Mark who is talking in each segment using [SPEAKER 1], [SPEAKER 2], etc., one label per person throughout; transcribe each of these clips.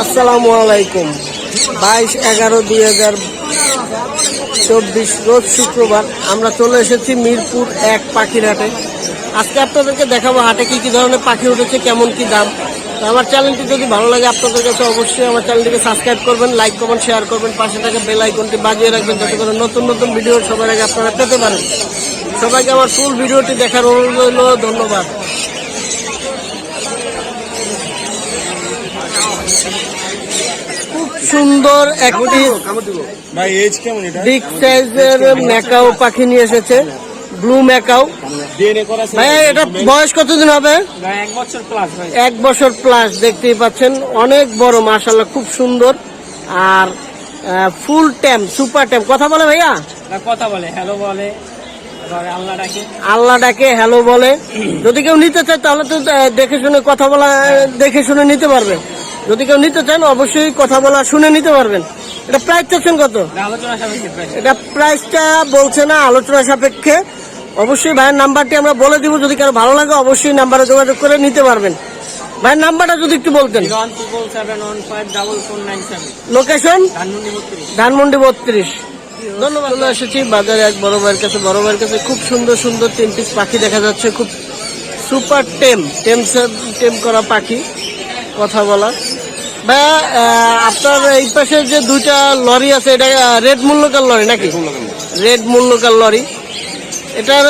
[SPEAKER 1] আসসালামু আলাইকুম। বাইশ এগারো দুই হাজার চব্বিশ রোজ শুক্রবার আমরা চলে এসেছি মিরপুর এক পাখির হাটে আজকে আপনাদেরকে দেখাবো হাটে কি কি ধরনের পাখি উঠেছে, কেমন কি দাম। তো আমার চ্যানেলটি যদি ভালো লাগে আপনাদের কাছে অবশ্যই আমার চ্যানেলটিকে সাবস্ক্রাইব করবেন, লাইক কমেন্ট, শেয়ার করবেন, পাশে থাকা বেল আইকনটি বাজিয়ে রাখবেন যাতে করে নতুন নতুন ভিডিও সবার আগে আপনারা পেতে পারেন। সবাইকে আমার ফুল ভিডিওটি দেখার অনুরোধ ধন্যবাদ খুব সুন্দর একটি
[SPEAKER 2] ভাই এজ কেমন এটা?
[SPEAKER 1] বিগ সাইজের ম্যাকাও পাখি নিয়ে এসেছে। Blue macaw. ভাইয়া এটা বয়স কতদিন হবে?
[SPEAKER 3] এক বছর প্লাস ভাই।
[SPEAKER 1] এক বছর প্লাস দেখতেই পাচ্ছেন। অনেক বড় মার্শাল্লাহ খুব সুন্দর। আর ফুল ট্যাম সুপার ট্যাম কথা বলে ভাইয়া?
[SPEAKER 3] কথা বলে। হ্যালো বলে। আল্লাহ ডাকে।
[SPEAKER 1] হ্যালো বলে। যদি কেউ নিতে চায় তাহলে তো দেখে শুনে কথা বলা দেখে শুনে নিতে পারবেন যদি কেউ নিতে চান অবশ্যই কথা বলা শুনে নিতে পারবেন। এটা প্রাইস চাচ্ছেন কত? এটা প্রাইসটা বলছে না আলোচনা সাপেক্ষে। অবশ্যই ভাইয়ের নাম্বারটি আমরা বলে দিব যদি কারও ভালো লাগে অবশ্যই নাম্বারে যোগাযোগ করে নিতে পারবেন। ভাইয়ের নাম্বারটা যদি একটু বলতেন। লোকেশন
[SPEAKER 3] ধানমন্ডি বত্রিশ।
[SPEAKER 1] ধানমন্ডি বত্রিশ। ধন্যবাদ। চলে এসেছি বাজারে এক বড় ভাইয়ের কাছে। বড় ভাইয়ের কাছে খুব সুন্দর সুন্দর তিন পিস পাখি দেখা যাচ্ছে। খুব সুপার টেম টেম টেম করা পাখি। কথা বলা। ভাইয়া আপনার এই পাশে যে দুইটা লরি আছে এটা রেড মূল্যকার লরি নাকি? রেড মূল্যকার লরি। এটার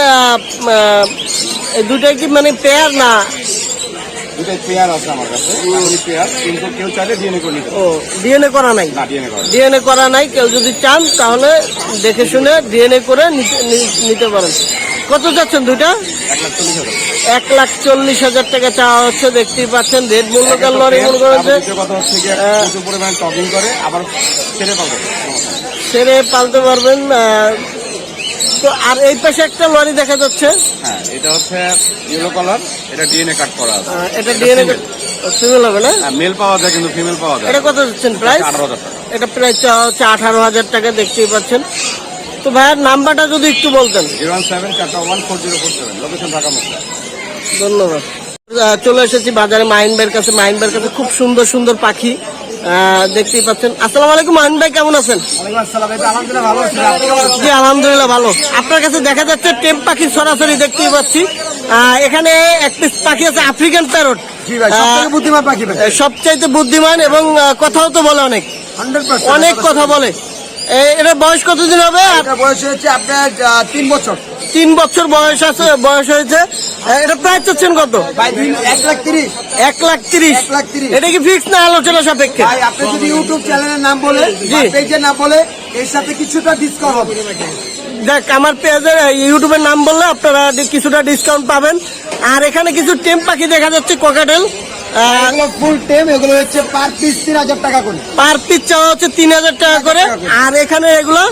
[SPEAKER 1] দুইটাই কি মানে পেয়ার না
[SPEAKER 2] দুটাই পেয়ার আছে আমার কাছে। পেয়ার কিন্তু কেউ চাইলে ডিএনএ করে নিতে
[SPEAKER 1] ও ডিএনএ করা নাই?
[SPEAKER 2] না ডিএনএ করে
[SPEAKER 1] ডিএনএ করা নাই কেউ যদি চান তাহলে দেখে শুনে ডিএনএ করে নিতে- পারেন। কত যাচ্ছেন দুইটা?
[SPEAKER 2] এক লাখ চল্লিশ হাজার।
[SPEAKER 1] টাকা চাওয়া হচ্ছে দেখতেই পাচ্ছেন রেড মূল্যকার লরি মনে করেন যে
[SPEAKER 2] দ্বিতীয় কথা হচ্ছে গিয়ে
[SPEAKER 1] আহ,
[SPEAKER 2] প্রচুর পরিমাণ টকিং করে আবার ছেড়ে
[SPEAKER 1] পালতে পারবেন তো আর এই পাশে একটা লরি দেখা যাচ্ছে।
[SPEAKER 2] হ্যাঁ এটা হচ্ছে ইয়েলো কালার এটা ডিএনএ কাট করা আছে।
[SPEAKER 1] এটা ডিএনএ হবে না?
[SPEAKER 2] মেল পাওয়া যায় কিন্তু ফিমেল পাওয়া যায়।
[SPEAKER 1] এটা কত যাচ্ছেন প্রাইস
[SPEAKER 2] আঠারো হাজার টাকা।
[SPEAKER 1] এটা প্রাইস হচ্ছে আঠারো হাজার টাকা দেখতেই পাচ্ছেন। তো ভাইয়ের নাম্বারটা যদি একটু বলতেন।
[SPEAKER 2] জিরো সেভেন চারটা one four zero four seven location Dhaka
[SPEAKER 1] ধন্যবাদ। চলে এসেছি বাজারে মাইন ভাইয়ের কাছে। মাইন ভাইয়ের কাছে খুব সুন্দর সুন্দর পাখি। দেখতেই পাচ্ছেন। আসসালামু আলাইকুম মাইন ভাই কেমন আছেন? জি আলহামদুলিল্লাহ ভালো। আপনার কাছে দেখা যাচ্ছে টেম পাখি সরাসরি দেখতেই পাচ্ছি। আহ, এখানে এক পিস পাখি আছে আফ্রিকান প্যারট
[SPEAKER 2] জি বুদ্ধিমান পাখি
[SPEAKER 1] সবচাইতে বুদ্ধিমান এবং কথাও তো বলে অনেক। অনেক কথা বলে। এ- এটার বয়স কতদিন হবে?
[SPEAKER 2] বয়স হচ্ছে আপনার তিন বছর।
[SPEAKER 1] তিন বছর বয়স আছে বয়স হয়েছে। এটা প্রাইস চাচ্ছেন কত?
[SPEAKER 2] এক লাখ তিরিশ।
[SPEAKER 1] এক লাখ তিরিশ।
[SPEAKER 2] লাখ তিরিশ।
[SPEAKER 1] এটা কি ফিক্স না আলোচনা সাপেক্ষে?
[SPEAKER 2] আপনি যদি ইউটিউব চ্যানেলের নাম বলে। পেজের নাম বলে এর সাথে কিছুটা ডিসকাউন্ট হবে।
[SPEAKER 1] দেখ আমার পেজের ইউটিউবের নাম বললে আপনারা কিছুটা ডিসকাউন্ট পাবেন। আর এখানে কিছু টেম পাখি দেখা যাচ্ছে কোকাটেল
[SPEAKER 2] এগুলো ফুল টেম এগুলো হচ্ছে পার পিস তিন হাজার টাকা করে।
[SPEAKER 1] পার পিস চাওয়া হচ্ছে তিন হাজার টাকা করে। আর এখানে এগুলো?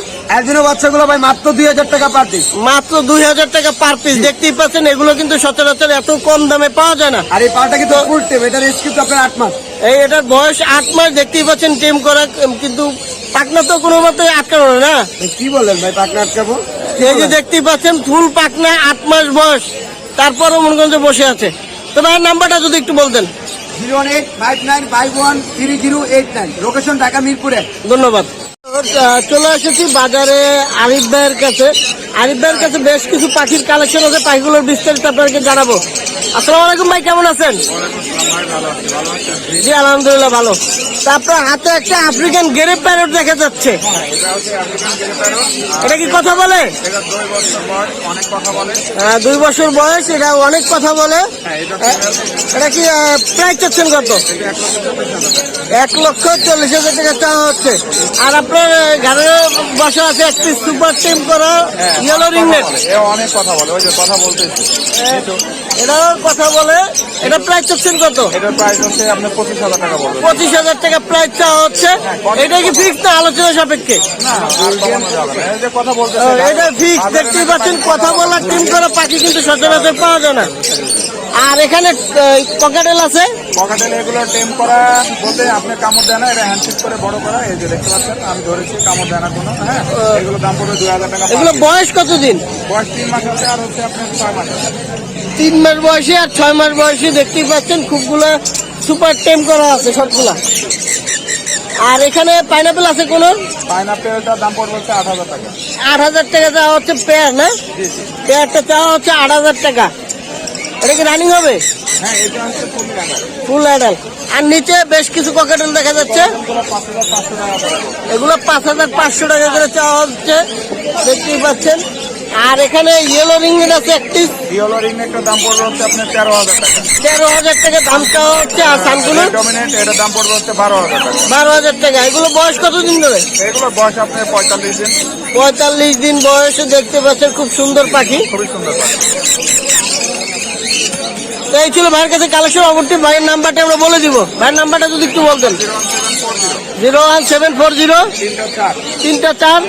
[SPEAKER 2] বাচ্চাগুলো ভাই মাত্র দুই হাজার টাকা পার পিস
[SPEAKER 1] মাত্র দুই হাজার টাকা পার পিস দেখতেই পাচ্ছেন এগুলো কিন্তু সচরাচর এত কম দামে পাওয়া যায় না।
[SPEAKER 2] আর এই পাটা কিন্তু ফুল টেম এটার এজ আপনার আট মাস।
[SPEAKER 1] এই এটার বয়স আট মাস দেখতেই পাচ্ছেন টেম করা কিন্তু পাকনা তো কোনো মতে আটকানো না,
[SPEAKER 2] কি বললেন ভাই পাকনা আটকাবো?
[SPEAKER 1] এই যে দেখতেই পাচ্ছেন ফুল পাকনা আট মাস বয়স। তারপরও মনে যে বসে আছে। তো ভাইয়ের নাম্বারটা যদি একটু বলতেন।
[SPEAKER 2] Zero eight five nine five one three zero eight nine. Location Dhaka মিরপুরে।
[SPEAKER 1] ধন্যবাদ। চলে এসেছি বাজারে আরিফ ভাইয়ের কাছে। আরিফ ভাইয়ের কাছে বেশ কিছু পাখির কালেকশন আছে পাখিগুলোর বিস্তারিত আপনাদেরকে জানাব। আসসালামু আলাইকুম ভাই কেমন আছেন? জি আলহামদুলিল্লাহ ভালো। তা আপনার হাতে একটা আফ্রিকান গেরে প্যারট দেখা যাচ্ছে। এটা কি কথা বলে? আহ, দুই বছর বয়স এটা অনেক কথা বলে। এটা কি প্রাইস চাচ্ছেন কত? এক লক্ষ চল্লিশ হাজার টাকা চাওয়া হচ্ছে। আর আপনার আহ, ঘরে বসা আছে একটি সুপার টিম করা ইয়েলো রিংনেট
[SPEAKER 2] অনেক কথা বলে ওই যে কথা বলতেছি।
[SPEAKER 1] এটাও কথা বলে এটা প্রাইস চাচ্ছেন কত?
[SPEAKER 2] এটার প্রাইস হচ্ছে আপনার পঁচিশ হাজার টাকা
[SPEAKER 1] পঁচিশ হাজার টাকা প্রাইস চাওয়া হচ্ছে। এটা কি ফিক্স না আলোচনা সাপেক্ষে? এটা ফিক্স দেখতেই পাচ্ছেন কথা বলার টিম করা পাখি কিন্তু সচরাচর পাওয়া যায় না। আর এখানে পকেটেল আছে?
[SPEAKER 2] পকেটেল এগুলো টেম করা বলতে আপনি কামড় দেয় না এটা হ্যান্ডশেক করে বড় করা এই যে দেখতে পাচ্ছেন আমি ধরেছি কামড় দেয় না কোনো হ্যাঁ? এগুলো দাম পড়বে দুই হাজার টাকা
[SPEAKER 1] এগুলো বয়স কতদিন?
[SPEAKER 2] বয়স তিন মাস আছে আর হচ্ছে আপনার ছয় মাস
[SPEAKER 1] তিন মাস বয়সে আর ছয় মাস বয়সে দেখতেই পাচ্ছেন খুবগুলো সুপার টেম করা আছে সবগুলা। আর এখানে পাইনাপেল আছে কোন?
[SPEAKER 2] পাইনাপেলটার দাম পড়বে হচ্ছে আট হাজার টাকা।
[SPEAKER 1] আট হাজার টাকা চাওয়া হচ্ছে পেয়ার না? পেয়ারটা চাওয়া হচ্ছে আট হাজার টাকা। এটা কি রানিং হবে?
[SPEAKER 2] এটা ফুল
[SPEAKER 1] অ্যাডাল আর নিচে বেশ কিছু পকেটেল দেখা যাচ্ছে।
[SPEAKER 2] এগুলো পাঁচ হাজার পাঁচশো টাকা করে।
[SPEAKER 1] এগুলো চাওয়া হচ্ছে। দেখতেই পাচ্ছেন। আর এখানে ইয়েলো রিংগেট আছে একটি।
[SPEAKER 2] ভিওলো রিং একটা দাম পড়বে হচ্ছে আপনার তেরো হাজার টাকা।
[SPEAKER 1] তেরো হাজার টাকা দাম চাওয়া হচ্ছে আর সানগুলো
[SPEAKER 2] ডমিনেট এটার দাম পড়বে হচ্ছে বারো হাজার টাকা।
[SPEAKER 1] বারো হাজার টাকা। এগুলো বয়স কতদিন ধরে?
[SPEAKER 2] এগুলোর বয়স আপনার পঁয়তাল্লিশ দিন।
[SPEAKER 1] পঁয়তাল্লিশ দিন বয়সে দেখতে পাচ্ছেন খুব সুন্দর পাখি।
[SPEAKER 2] খুবই সুন্দর পাখি।
[SPEAKER 1] এই ছিল ভাইয়ের কাছে কালেকশন অবশ্যই ভাইয়ের নাম্বারটা আমরা বলে দিব। ভাইয়ের নাম্বারটা যদি একটু বলতেন।
[SPEAKER 2] Zero one seven four zero তিনটা চার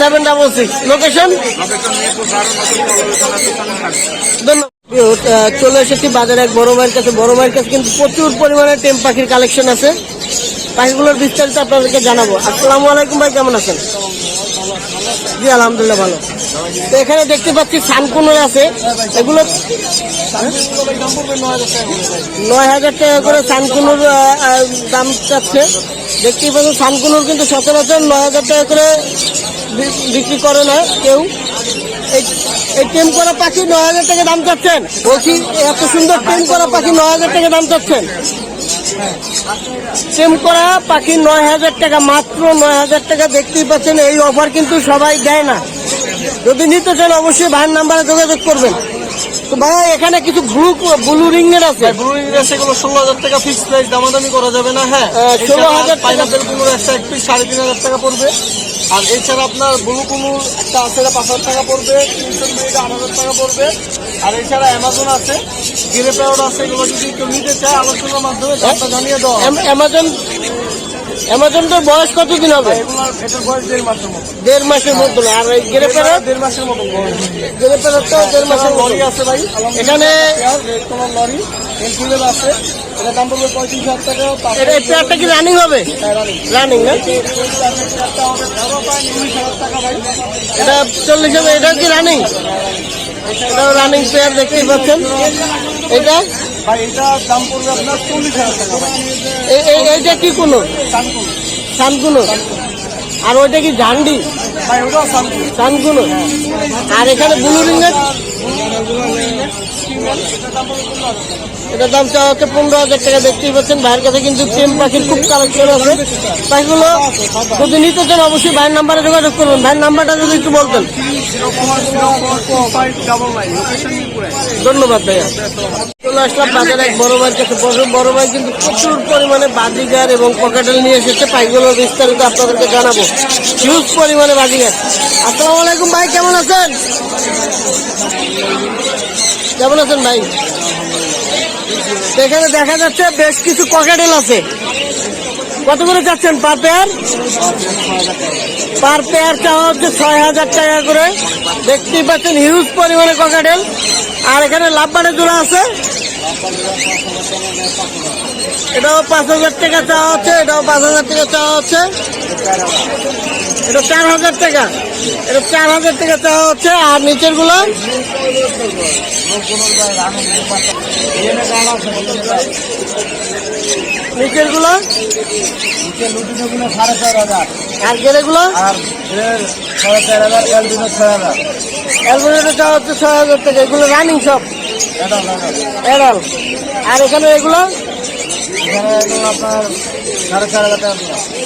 [SPEAKER 2] সেভেন ডাবল
[SPEAKER 1] সিক্স। লোকেশন ধন্যবাদ। চলে এসেছি বাজারে এক বড় ভাইয়ের কাছে। বড় ভাইয়ের কাছে কিন্তু প্রচুর পরিমাণে টেম পাখির কালেকশন আছে। পাখিগুলোর বিস্তারিত আপনাদেরকে জানাব। আসসালামু আলাইকুম ভাই, কেমন আছেন? জি, আলহামদুলিল্লাহ ভালো। তো এখানে দেখতে পাচ্ছি সানকুনোর আছে। এগুলো নয় হাজার টাকা করে সানকুনোর দাম চাচ্ছে। দেখতেই পাচ্ছেন, সানকুনোর কিন্তু সচরাচর নয় হাজার টাকা করে বিক্রি করে না কেউ। এই টেম করা পাখি নয় হাজার টাকা দাম চাচ্ছেন। বলছি, এত সুন্দর টেম করা পাখি নয় হাজার টাকা দাম চাচ্ছেন। টেম করা পাখি নয় হাজার টাকা, মাত্র নয় হাজার টাকা দেখতেই পাচ্ছেন, এই অফার কিন্তু সবাই দেয় না। যদি নিতে চান, অবশ্যই ভাইয়ের নাম্বারে যোগাযোগ করবেন। ভাই এখানে কিছু ব্লু ব্লু রিংয়ের আছে।
[SPEAKER 4] ব্লু ইংরেজ সেগুলো ষোলো হাজার টাকা ফিক্স প্রাইস দামাদামি করা যাবে না হ্যাঁ।
[SPEAKER 1] 16,000 টাকা।
[SPEAKER 4] পাইনাপেল কুমুর একটা এক পিস সাড়ে তিন হাজার টাকা পড়বে। আর এছাড়া আপনার ব্লু কুমুর একটা আছে পাঁচ হাজার টাকা পড়বে তিনশো মিনিট আট হাজার টাকা পড়বে। আর এছাড়া অ্যামাজন আছে গিরে প্যারোড আছে এগুলো যদি কেউ নিতে চায় আলোচনার মাধ্যমে দামটা জানিয়ে দেওয়া
[SPEAKER 1] অ্যামাজন অ্যামাজনটার বয়স কতদিন হবে?
[SPEAKER 4] বয়স দেড় মাসের মতো।
[SPEAKER 1] আর এই গেরে
[SPEAKER 4] দেড় মাসের মতো
[SPEAKER 1] তো দেড় মাসের
[SPEAKER 4] লরি আছে ভাই
[SPEAKER 1] এখানে
[SPEAKER 4] লরি এনফিল্ড আছে। এটা দাম পড়বে পঁয়ত্রিশ হাজার টাকা
[SPEAKER 1] এটা পেয়ারটা কি রানিং হবে?
[SPEAKER 4] রানিং
[SPEAKER 1] না? এটা চল্লিশ হবে এটা কি রানিং এটাও রানিং পেয়ার দেখতেই পাচ্ছেন। এটা?
[SPEAKER 4] ভাই এটা দাম পড়বে আপনার চল্লিশ হাজার টাকা
[SPEAKER 1] এই- এই- এইটা কি কোনো
[SPEAKER 4] সানকুল।
[SPEAKER 1] আর ওইটা কি ঝান্ডি?
[SPEAKER 4] ভাই সানকুল।
[SPEAKER 1] আর এখানে ব্লু রিংয়ের? এটা দাম চাওয়া হচ্ছে পনেরো হাজার টাকা, দেখতেই পাচ্ছেন ভাইয়ের কাছে কিন্তু টেম পাখির খুব কালেকশন আছে। পাখিগুলো যদি নিতে চান অবশ্যই ভাইয়ের নাম্বারে যোগাযোগ করবেন ভাইয়ের নাম্বারটা যদি একটু বলতেন। ধন্যবাদ ভাইয়া। চলে আসলাম বাজারে এক বড় ভাইয়ের কাছে। বড় ভাই কিন্তু প্রচুর পরিমাণে বাজিগার এবং পকেটেল নিয়ে এসেছে। পাইগুলো বিস্তারিত আপনাদেরকে জানাব। হিউজ পরিমাণে বাজিগার। আসসালামু আলাইকুম ভাই, কেমন আছেন? কেমন আছেন ভাই? এখানে দেখা যাচ্ছে বেশ কিছু পকেটেল আছে। কত করে যাচ্ছেন পার পেয়ার পার পেয়ার চাওয়া হচ্ছে ছয় হাজার টাকা করে। দেখতেই পাচ্ছেন হিউজ পরিমাণে ককাটেল আর এখানে লাভবানে জোড়া আছে। এটাও পাঁচ হাজার টাকা চাওয়া হচ্ছে, এটাও পাঁচ হাজার টাকা চাওয়া হচ্ছে। এটা চার হাজার টাকা। এটা চার হাজার টাকা চাওয়া হচ্ছে আর নিচেরগুলো? নিচেরগুলো?
[SPEAKER 2] সাড়ে চার হাজার
[SPEAKER 1] আর গেলেগুলো
[SPEAKER 2] আর সাড়ে চার হাজার এলবিনো ছয় হাজার
[SPEAKER 1] অ্যালবোনেটা চাওয়া হচ্ছে ছয় হাজার টাকা এগুলো রানিং সব এডাল আর এখানে এগুলো?
[SPEAKER 2] এখানে এগুলো আপনার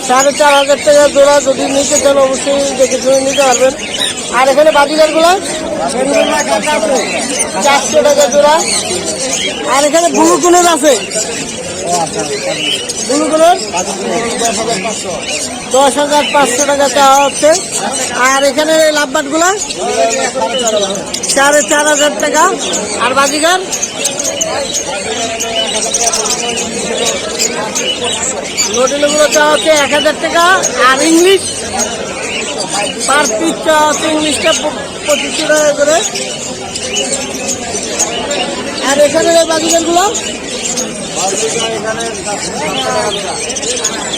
[SPEAKER 2] সাড়ে চার হাজার টাকা
[SPEAKER 1] জোড়া যদি নিতে চান অবশ্যই দেখে শুনে নিতে পারবেন। আর এখানে বাজিগারগুলো চারশো টাকা জোড়া। আর এখানে ব্লু কুলের আছে। দশ হাজার পাঁচশো টাকা চাওয়া হচ্ছে। আর এখানে লাভবাটগুলা সাড়ে চার হাজার টাকা। আর বাজিগার? নোটেলগুলো চাওয়া হচ্ছে এক হাজার টাকা আর ইংলিশ পার পিস চাওয়া হচ্ছে ইংলিশটা পঁচিশশো টাকা করে। আর এখানে বাজিকারগুলো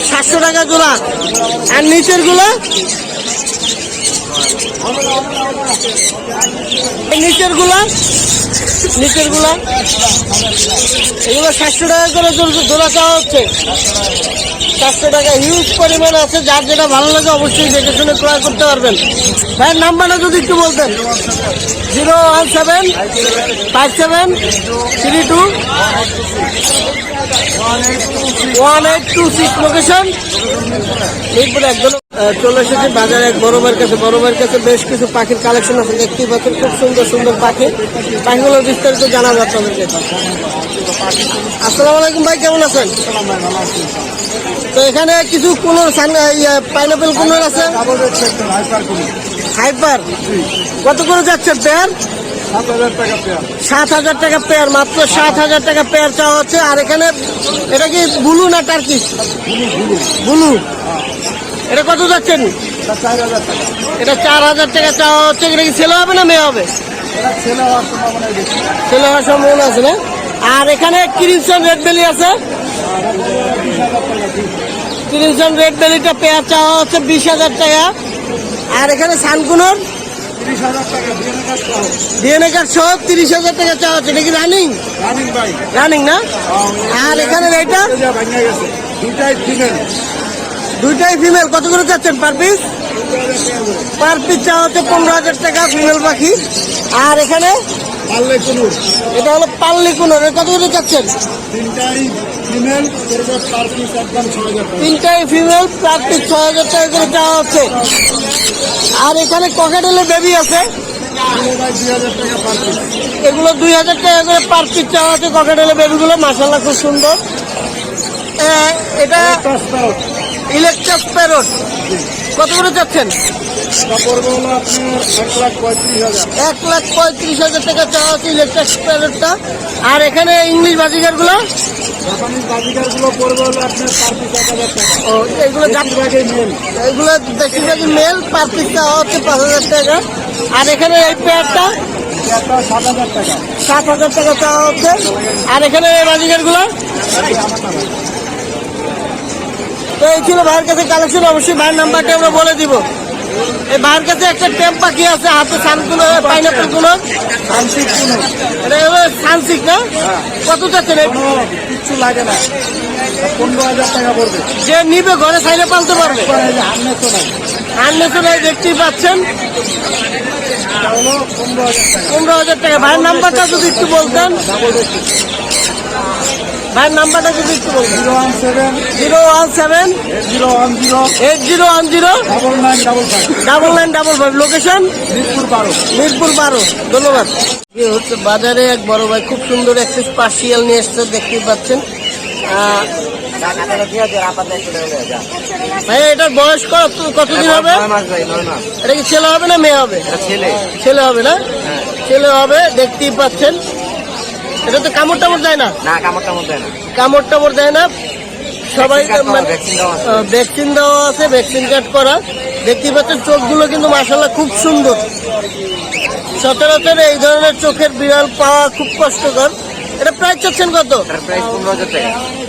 [SPEAKER 1] সাতশো টাকা জোড়া আর নিচেরগুলো নিচেরগুলা নিচেরগুলা এগুলো সাতশো টাকা করে জোড়া চাওয়া হচ্ছে। চারশো টাকা হিউজ পরিমাণ আছে, যার যেটা ভালো লাগে অবশ্যই দেখে শুনে ক্রয় করতে পারবেন। ভাইয়ের নাম্বারটা যদি একটু বলতেন। Zero one seven, five seven, three two, one eight two six location Mirpur একদম চলে এসেছে বাজারে এক বড় ভাইয়ের কাছে। বড় ভাইয়ের কাছে বেশ কিছু পাখির কালেকশন আছে, দেখতেই পাচ্ছেন, খুব সুন্দর সুন্দর পাখি। পাখিগুলোর বিস্তারিত জানা যাচ্ছে আমাদেরকে আসসালামু আলাইকুম ভাই, কেমন আছেন? তো এখানে কিছু কোনোর পাইনাপেল কোনোর আছে। হাইপার কত করে যাচ্ছে পেয়ার
[SPEAKER 2] সাত হাজার টাকা পেয়ার
[SPEAKER 1] মাত্র সাত হাজার টাকা পেয়ার চাওয়া হচ্ছে। আর এখানে, এটা কি ব্লু না টার্কিশ ব্লু এটা কত যাচ্ছেন? এটা চার হাজার টাকা চাওয়া হচ্ছে। এটা কি ছেলে হবে না মেয়ে হবে?
[SPEAKER 2] ছেলে হওয়ার সম্ভাবনা
[SPEAKER 1] আছে না? আর এখানে ক্রিমসন রেড বেলি আছে। ক্রিমসন রেড বেলিটা পেয়ার চাওয়া হচ্ছে বিশ হাজার টাকা। আর এখানে সানকুনোর
[SPEAKER 2] তিরিশ ডিএনএ কার্ড সহ
[SPEAKER 1] তিরিশ হাজার টাকা চাওয়া হচ্ছে। এটা কি রানিং?
[SPEAKER 2] রানিং
[SPEAKER 1] না? আর এখানে
[SPEAKER 2] ফিমেল
[SPEAKER 1] দুইটাই ফিমেল কত করে চাচ্ছেন পার পিস পার পিস চাওয়া হচ্ছে পনেরো হাজার টাকা ফিমেল পাখি। আর এখানে
[SPEAKER 2] পারলে কোনো
[SPEAKER 1] এটা হলো পাল্লি কুনোর। কত করে চাচ্ছেন
[SPEAKER 2] তিনটাই ফিমেল পার পিস একদম ছ হাজার টাকা।
[SPEAKER 1] তিনটাই ফিমেল পার পিস ছ হাজার টাকা করে চাওয়া হচ্ছে। আর এখানে ককেটেলের বেবি আছে? এগুলো দুই হাজার টাকা করে পার পিস চাওয়া হচ্ছে। ককেটেলের বেবিগুলো মাসাল্লাহ খুব সুন্দর। এটা ইলেকট্রাস প্যারট কত করে
[SPEAKER 2] আপনার এক লাখ পঁয়ত্রিশ হাজার।
[SPEAKER 1] টাকা চাওয়া হচ্ছে ইলেকট্রিক প্যারেটটা আর এখানে ইংলিশ ও এগুলো
[SPEAKER 2] বেশিরভাগই মেল।
[SPEAKER 1] পার পিস চাওয়া হচ্ছে পাঁচ হাজার টাকা। আর এখানে এই পেয়ারটা?
[SPEAKER 2] সাত হাজার টাকা।
[SPEAKER 1] সাত হাজার টাকা চাওয়া হচ্ছে। আর এখানে এই বাজিকারগুলো তো এই ছিল ভাইয়ের কাছে কালেকশন অবশ্যই ভাইয়ের নাম্বারটা আমরা বলে দিব। এই ভাইয়ের কাছে একটা টেম পাখি আছে, হাতে সানগুলো
[SPEAKER 2] পাইনাপেলগুলো
[SPEAKER 1] এটা সানসিক না কত চাচ্ছেন এই
[SPEAKER 2] কোনো কিচ্ছু লাগে না? পনেরো হাজার টাকা
[SPEAKER 1] যে নিবে, ঘরে সাইডে পালতে পারবে।
[SPEAKER 2] হামনে তো নাই
[SPEAKER 1] আননেসেরাই দেখতেই পাচ্ছেন।
[SPEAKER 2] পনেরো হাজার টাকা।
[SPEAKER 1] ভাইয়ের নাম্বারটা যদি একটু বলতেন। ভাইয়ের নাম্বারটা যদি একটু বলতেন
[SPEAKER 2] zero one seven
[SPEAKER 1] zero one seven
[SPEAKER 2] zero one zero
[SPEAKER 1] eight zero one zero
[SPEAKER 2] double nine double five.
[SPEAKER 1] Double nine double five location?
[SPEAKER 2] Mirpur বারো।
[SPEAKER 1] মিরপুর বারো ধন্যবাদ হচ্ছে বাজারে এক বড় ভাই খুব সুন্দর একটা পার্সিয়াল নিয়ে এসছে দেখতেই পাচ্ছেন। ভাই এটার বয়স কত কতদিন হবে? এটা কি ছেলে হবে না মেয়ে হবে? ছেলে। হবে না? ছেলে হবে দেখতেই পাচ্ছেন। এটা তো কামড় টামড় দেয় না?
[SPEAKER 5] না কামড় টামড় দেয় না।
[SPEAKER 1] কামড় টামড় দেয় না? সবাই মানে
[SPEAKER 5] vaccine দেওয়া আছে।
[SPEAKER 1] ভ্যাকসিন দেওয়া আছে ভ্যাকসিন কার্ড করা। দেখতে পাচ্ছেন চোখগুলো কিন্তু মাসাল্লাহ খুব সুন্দর। সচরাচর এই ধরনের চোখের বিড়াল পাওয়া খুব কষ্টকর। এটা প্রাইস চাচ্ছেন কত?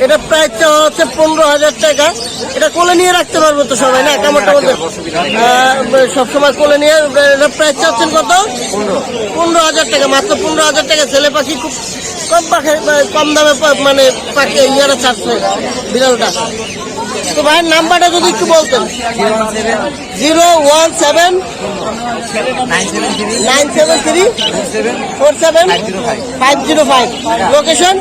[SPEAKER 1] এটা প্রাইস চাওয়া হচ্ছে পনেরো হাজার টাকা। এটা কোলে নিয়ে রাখতে পারব তো সবাই না? কেমনটা বলতে সবসময় কোলে নিয়ে এটা প্রাইস চাচ্ছেন কত?
[SPEAKER 5] পনেরো।
[SPEAKER 1] হাজার টাকা মাত্র পনেরো হাজার টাকা। ছেলে পাখি খুব কম পাখি কম দামে মানে পাখি ইয়ারা ছাড়ছে বিড়ালটা। তো ভাইয়ের নাম্বারটা যদি একটু বলতেন। Zero one seven
[SPEAKER 5] nine seven three
[SPEAKER 1] four seven
[SPEAKER 5] five zero five.
[SPEAKER 1] Location?